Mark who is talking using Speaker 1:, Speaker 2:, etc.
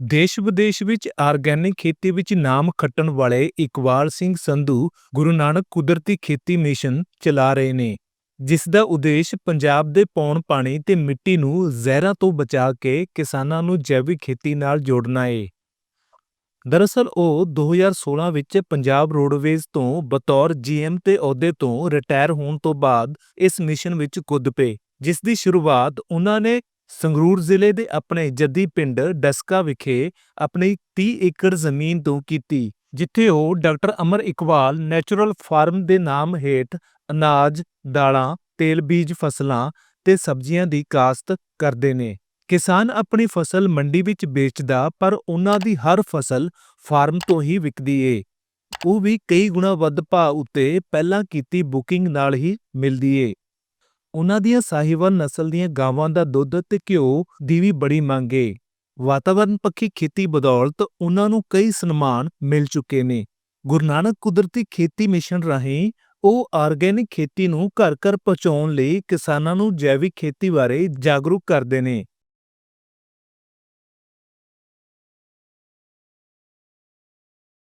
Speaker 1: ਦੇਸ਼ ਵਿਦੇਸ਼ ਵਿੱਚ ਆਰਗੈਨਿਕ ਖੇਤੀ ਵਿੱਚ ਨਾਮ ਖੱਟਣ ਵਾਲੇ ਇਕਬਾਲ ਸਿੰਘ ਸੰਧੂ ਗੁਰੂ ਨਾਨਕ ਕੁਦਰਤੀ ਖੇਤੀ ਮਿਸ਼ਨ ਚਲਾ ਰਹੇ ਨੇ, ਜਿਸ ਦਾ ਉਦੇਸ਼ ਪੰਜਾਬ ਦੇ ਪੌਣ ਪਾਣੀ ਤੇ ਮਿੱਟੀ ਨੂੰ ਜ਼ਹਿਰਾਂ ਤੋਂ ਬਚਾ ਕੇ ਕਿਸਾਨਾਂ ਨੂੰ ਜੈਵਿਕ ਖੇਤੀ ਨਾਲ ਜੋੜਨਾ ਏ। ਦਰਅਸਲ ਉਹ 2016 ਵਿੱਚ ਪੰਜਾਬ ਰੋਡਵੇਜ਼ ਤੋਂ ਬਤੌਰ ਜੀਐਮ ਤੇ ਅਹੁਦੇ ਤੋਂ ਰਿਟਾਇਰ ਹੋਣ ਤੋਂ ਬਾਅਦ ਇਸ ਮਿਸ਼ਨ ਵਿੱਚ ਕੁੱਦ ਪਏ, ਜਿਸ ਦੀ ਸ਼ੁਰੂਆਤ ਉਹਨਾਂ ਨੇ ਸੰਗਰੂਰ ਜ਼ਿਲ੍ਹੇ ਦੇ ਆਪਣੇ ਜੱਦੀ ਪਿੰਡ ਡਸਕਾ ਵਿਖੇ ਆਪਣੀ 30 ਏਕੜ ਜ਼ਮੀਨ ਤੋਂ ਕੀਤੀ ਜਿੱਥੇ ਉਹ doctor Amar Iqbal natural farm ਦੇ ਨਾਮ ਹੇਠ ਅਨਾਜ, ਦਾਲਾਂ, ਤੇਲ ਬੀਜ ਫਸਲਾਂ ਤੇ ਸਬਜ਼ੀਆਂ ਦੀ ਕਾਸ਼ਤ ਕਰਦੇ ਨੇ। ਕਿਸਾਨ ਆਪਣੀ ਫਸਲ ਮੰਡੀ ਵਿੱਚ ਵੇਚਦਾ ਪਰ ਉਹਨਾਂ ਦੀ ਹਰ ਫਸਲ ਫਾਰਮ ਤੋਂ ਹੀ ਵਿਕਦੀ ਏ। ਉਹ ਵੀ ਕਈ ਗੁਣਾ ਵੱਧ ਭਾਅ ਉੱਤੇ ਪਹਿਲਾਂ ਕੀਤੀ ਬੁਕਿੰਗ ਨਾਲ ਹੀ ਮਿਲਦੀ ਏ। ਉਹਨਾਂ ਦੀਆਂ ਸਾਹੀਵਾਲ ਨਸਲ ਦੀਆਂ ਗਾਵਾਂ ਦਾ ਦੁੱਧ ਤੇ ਘਿਓ ਦੀ ਵੀ ਬੜੀ ਮੰਗ ਏ। ਵਾਤਾਵਰਣ ਪੱਖੀ ਖੇਤੀ ਬਦੌਲਤ ਉਹਨਾਂ ਨੂੰ ਕਈ ਸਨਮਾਨ ਮਿਲ ਚੁੱਕੇ ਨੇ। ਗੁਰੂ ਨਾਨਕ ਕੁਦਰਤੀ ਖੇਤੀ ਮਿਸ਼ਨ ਰਾਹੀਂ ਉਹ ਆਰਗੈਨਿਕ ਖੇਤੀ ਨੂੰ ਘਰ ਘਰ ਪਹੁੰਚਾਉਣ ਲਈ ਕਿਸਾਨਾਂ ਨੂੰ ਜੈਵਿਕ ਖੇਤੀ ਬਾਰੇ ਜਾਗਰੂਕ ਕਰਦੇ ਨੇ।